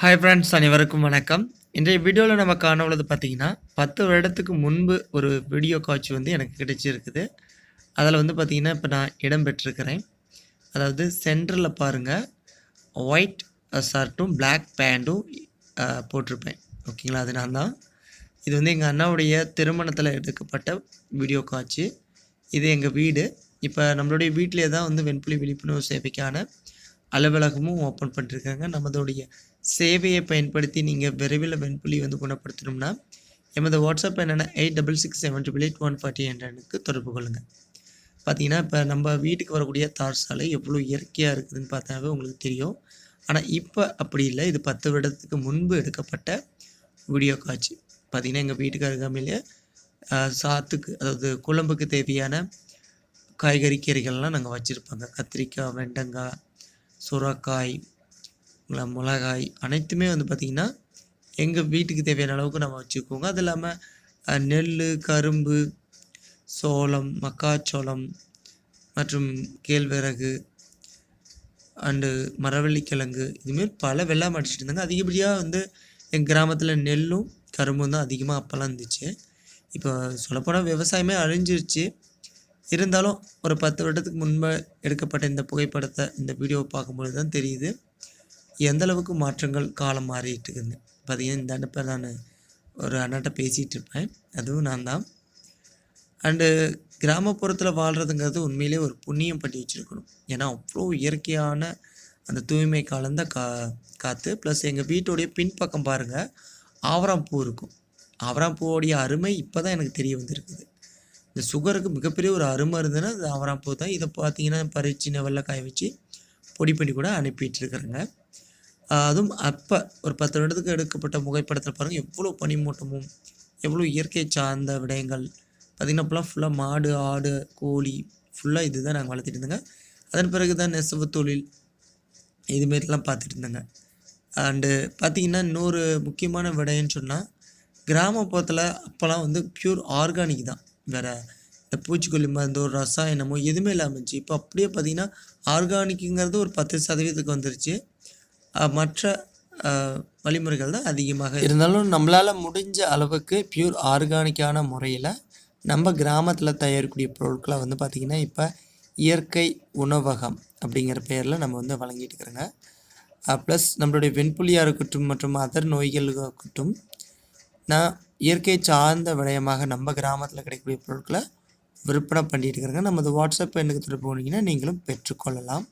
Hi friends அனைவருக்கும் வணக்கம். இன்றைய வீடியோவில் நம்ம காண உள்ளது பார்த்தீங்கன்னா பத்து வருடத்துக்கு முன்பு ஒரு வீடியோ காட்சி வந்து எனக்கு கிடைச்சிருக்குது. அதில் வந்து பார்த்திங்கன்னா இப்போ நான் இடம் பெற்றிருக்கிறேன். அதாவது சென்டரில் பாருங்கள் ஒயிட் ஷர்ட்டும் பிளாக் பேண்ட்டும் போட்டிருப்பேன். ஓகேங்களா? அது நான் தான். இது வந்து எங்கள் அண்ணாவுடைய திருமணத்தில் எடுக்கப்பட்ட வீடியோ காட்சி. இது எங்கள் வீடு. இப்போ நம்மளுடைய வீட்டிலே தான் வந்து வெண்புலி விழிப்புணர்வு சேவைக்கான அலுவலகமும் ஓப்பன் பண்ணிருக்காங்க. நம்மளுடைய சேவையை பயன்படுத்தி நீங்கள் விரைவில் வெண்புலி வந்து குணப்படுத்தணும்னா எமது வாட்ஸ்அப் என்னென்ன eight double six seven triple eight one forty என்ற எனக்கு தொடர்பு கொள்ளுங்கள் பார்த்தீங்கன்னா இப்போ நம்ம வீட்டுக்கு வரக்கூடிய தார் சாலை எவ்வளோ இயற்கையாக இருக்குதுன்னு பார்த்தாவே உங்களுக்கு தெரியும். ஆனால் இப்போ அப்படி இல்லை. இது பத்து வருடத்துக்கு முன்பு எடுக்கப்பட்ட வீடியோ காட்சி. பார்த்திங்கன்னா எங்கள் வீட்டுக்கு அருகாமையிலே சாத்துக்கு அதாவது குழம்புக்கு தேவையான காய்கறி கீரைகள்லாம் நாங்கள் வச்சுருப்பாங்க. கத்திரிக்காய் வெண்டங்காய் சுரக்காய் ம- மிளகாய் அனைத்துமே வந்து பார்த்திங்கன்னா எங்கள் வீட்டுக்கு தேவையான அளவுக்கு நம்ம வச்சுக்கோங்க அது இல்லாமல் நெல் கரும்பு சோளம் மக்காச்சோளம் மற்றும் கேழ்வரகு அண்டு மரவள்ளிக்கிழங்கு இதுமாரி பல வெள்ளாமை அடிச்சிட்டு இருந்தாங்க. அதிகப்படியாக வந்து எங்கள் கிராமத்தில் நெல்லும் கரும்பும் தான் அதிகமாக அப்போல்லாம் இருந்துச்சு. இப்போ சொல்லப்போனால் விவசாயமே அழிஞ்சிருச்சு. இருந்தாலும் ஒரு பத்து வருடத்துக்கு முன்பு எடுக்கப்பட்ட இந்த புகைப்படத்தை இந்த வீடியோவை பார்க்கும்பொழுது தான் தெரியுது. எந்த அளவுக்கு மாற்றங்கள் காலம் மாறிட்டு இருக்குதுன்னு பார்த்தீங்கன்னா இந்த அனுப்ப நான் ஒரு அண்ணாட்ட பேசிகிட்டு இருப்பேன். அதுவும் நான் தான். அண்டு கிராமப்புறத்தில் வாழ்கிறதுங்கிறது உண்மையிலே ஒரு புண்ணியம் பண்ணி வச்சுருக்கணும். ஏன்னா அவ்வளோ இயற்கையான அந்த தூய்மை கலந்த கா காற்று ப்ளஸ் எங்கள் வீட்டோடைய பின்பக்கம் பாருங்கள் ஆவராம்பூ இருக்கும். ஆவராம்பூவோடைய அருமை இப்போ தான் எனக்கு தெரிய வந்திருக்குது. இந்த சுகருக்கு மிகப்பெரிய ஒரு அருமை இருந்ததுன்னா அது ஆவராம்பூ தான். இதை பார்த்தீங்கன்னா பறிச்சின வெள்ளை காய வச்சு பொடி பண்ணி கூட அனுப்பிட்டு இருக்கிறேங்க. அதுவும் அப்போ ஒரு பத்து வருடத்துக்கு எடுக்கப்பட்ட புகைப்படத்தில் பாருங்கள் எவ்வளோ பனிமூட்டமும் எவ்வளோ இயற்கை சார்ந்த விடயங்கள். பார்த்திங்கன்னா இப்போலாம் ஃபுல்லாக மாடு ஆடு கோழி ஃபுல்லாக இது தான் நாங்கள் வளர்த்திட்டு இருந்தோங்க. அதன் பிறகு தான் நெசவு தொழில் இதுமாரிலாம் பார்த்துட்டு இருந்தேங்க. அண்டு பார்த்திங்கன்னா இன்னொரு முக்கியமான விடயம்னு சொன்னால் கிராமப்புறத்தில் அப்போல்லாம் வந்து பியூர் ஆர்கானிக் தான். வேறு இந்த பூச்சிக்கொல்லி மருந்தோ ரசாயனமோ எதுவுமே இல்லாமல் இருந்துச்சு. இப்போ அப்படியே பார்த்திங்கன்னா ஆர்கானிக்குங்கிறது ஒரு பத்து சதவீதத்துக்கு வந்துருச்சு. மற்ற வழிமுறைகள் தான் அதிகமாக இருந்தாலும் நம்மளால் முடிஞ்ச அளவுக்கு பியூர் ஆர்கானிக்கான முறையில் நம்ம கிராமத்தில் தயாரிக்கக்கூடிய பொருட்களை வந்து பார்த்திங்கன்னா இப்போ இயற்கை உணவகம் அப்படிங்கிற பெயரில் நம்ம வந்து வழங்கிட்டு இருக்கிறோங்க. ப்ளஸ் நம்மளுடைய வெண்புலியாக இருக்கட்டும் மற்றும் அதர் நோய்களுக்கு இருக்கட்டும் நான் இயற்கை சார்ந்த விடயமாக நம்ம கிராமத்தில் கிடைக்கக்கூடிய பொருட்களை விற்பனை பண்ணிட்டு இருக்கிறேங்க. நமது வாட்ஸ்அப் எண்ணுக்கு திருப்பி போனீங்கன்னா நீங்களும் பெற்றுக்கொள்ளலாம்.